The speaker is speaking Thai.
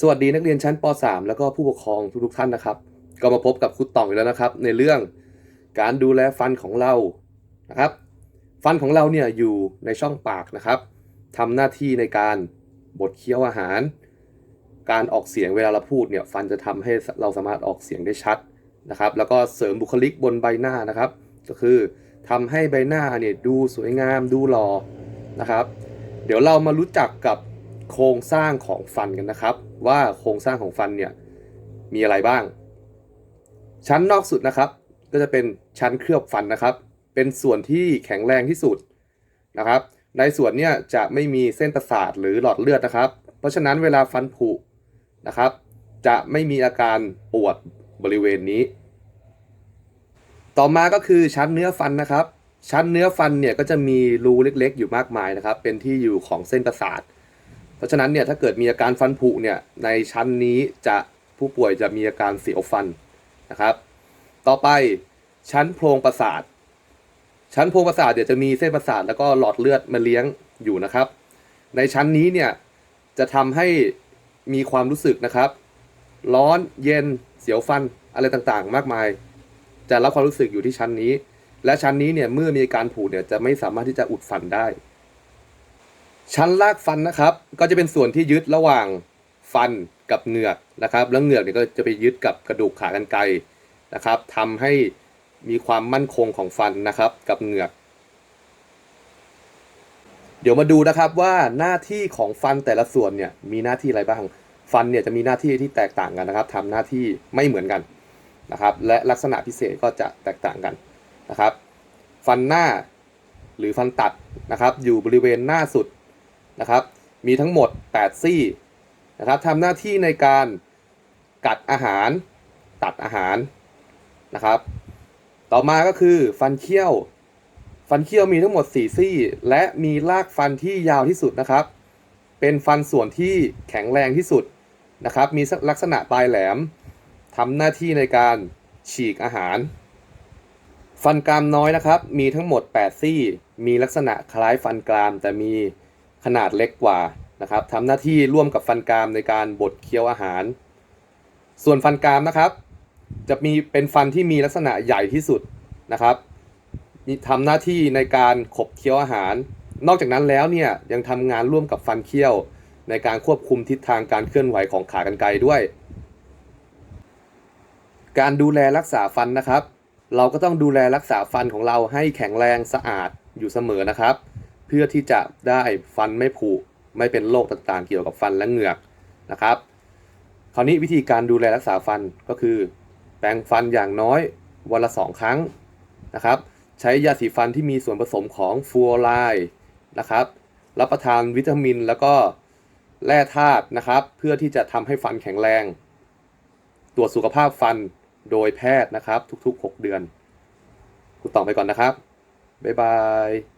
สวัสดีนักเรียนชั้นป .3 แล้วก็ผู้ปกครองทุกๆท่านนะครับ ก็มาพบกับครูต่องอีกแล้วนะครับ ในเรื่องการดูแลฟันของเรานะครับ ฟันของเราเนี่ยอยู่ในช่องปากนะครับทำหน้าที่ในการบดเคี้ยวอาหาร การออกเสียงเวลาเราพูดเนี่ยฟันจะทำให้เราสามารถออกเสียงได้ชัดนะครับ แล้วก็เสริมบุคลิกบนใบหน้านะครับ ก็คือทำให้ใบหน้าเนี่ยดูสวยงามดูหล่อนะครับ เดี๋ยวเรามารู้จักกับโครงสร้างของฟันกันนะครับ ว่าโครงสร้างของฟันเนี่ยมีอะไรบ้าง ชั้นนอกสุดนะครับ ก็จะเป็นชั้นเคลือบฟันนะครับ เป็นส่วนที่แข็งแรงที่สุดนะครับ ในส่วนเนี้ยจะไม่มีเส้นประสาทหรือหลอดเลือดนะครับ เพราะฉะนั้นเวลาฟันผุนะครับ จะไม่มีอาการปวดบริเวณนี้ ต่อมาก็คือชั้นเนื้อฟันนะครับ ชั้นเนื้อฟันเนี่ยก็จะมีรูเล็กๆ อยู่มากมายนะครับ เป็นที่อยู่ของเส้นประสาท ราะฉะนั้นเนี่ยถ้าเกิดมีอาการฟันผุเนี่ยในชั้นนี้จะผู้ป่วยจะมีอาการเสียวฟันนะครับ ต่อไปชั้นโพรงประสาท ชั้นโพรงประสาทเดี๋ยวจะมีเส้นประสาทแล้วก็หลอดเลือดมาเลี้ยงอยู่นะครับ ในชั้นนี้เนี่ยจะทำให้มีความรู้สึกนะครับ ร้อนเย็นเสียวฟันอะไรต่างๆ มากมาย จะรับความรู้สึกอยู่ที่ชั้นนี้ และชั้นนี้เนี่ยเมื่อมีอาการผุเนี่ยจะไม่สามารถที่จะอุดฟันได้ ชั้นรากฟันนะครับ ก็จะเป็นส่วนที่ยึดระหว่างฟันกับเหงือกนะครับ แล้วเหงือกเนี่ยก็จะไปยึดกับกระดูกขากรรไกรนะครับทำให้มีความมั่นคงของฟันนะครับกับเหงือก เดี๋ยวมาดูนะครับว่าหน้าที่ของฟันแต่ละส่วนเนี่ยมีหน้าที่อะไรบ้าง ฟันเนี่ยจะมีหน้าที่ที่แตกต่างกันนะครับทำหน้าที่ไม่เหมือนกันนะครับและลักษณะพิเศษก็จะแตกต่างกันนะครับ ฟันหน้าหรือฟันตัดนะครับ อยู่บริเวณหน้าสุด นะครับ มีทั้งหมด 8 ซี่นะครับทำหน้าที่ในการกัดอาหารตัดอาหารนะครับ ต่อมาก็คือฟันเคี้ยว ฟันเคี้ยวมีทั้งหมด 4 ซี่ และมีรากฟันที่ยาวที่สุดนะครับ เป็นฟันส่วนที่แข็งแรงที่สุดนะครับ มีลักษณะปลายแหลมทำหน้าที่ในการฉีกอาหาร ฟันกรามน้อยนะครับ มีทั้งหมด 8 ซี่ มีลักษณะคล้ายฟันกรามแต่มี ขนาดเล็กกว่านะครับทำหน้าที่ร่วมกับฟันกรามในการบดเคี้ยวอาหาร ส่วนฟันกรามนะครับ จะมีเป็นฟันที่มีลักษณะใหญ่ที่สุดนะครับทำหน้าที่ในการขบเคี้ยวอาหาร นอกจากนั้นแล้วเนี่ยยังทำงานร่วมกับฟันเคี้ยว ในการควบคุมทิศทางการเคลื่อนไหวของขากรรไกรด้วย การดูแลรักษาฟันนะครับ เราก็ต้องดูแลรักษาฟันของเราให้แข็งแรงสะอาดอยู่เสมอนะครับ พื่อที่จะได้ฟันไม่ผุไม่เป็นโรคต่างๆ เกี่ยวกับฟันและเหงือกนะครับ คราวนี้วิธีการดูแลรักษาฟันก็คือ แปรงฟันอย่างน้อยวันละสองครั้งนะครับ ใช้ยาสีฟันที่มีส่วนผสมของฟลูออไรด์นะครับ รับประทานวิตามินแล้วก็แร่ธาตุนะครับ เพื่อที่จะทำให้ฟันแข็งแรง ตรวจสุขภาพฟันโดยแพทย์นะครับ ทุกๆ 6 เดือนกูต่อไปก่อนนะครับ บ๊ายบาย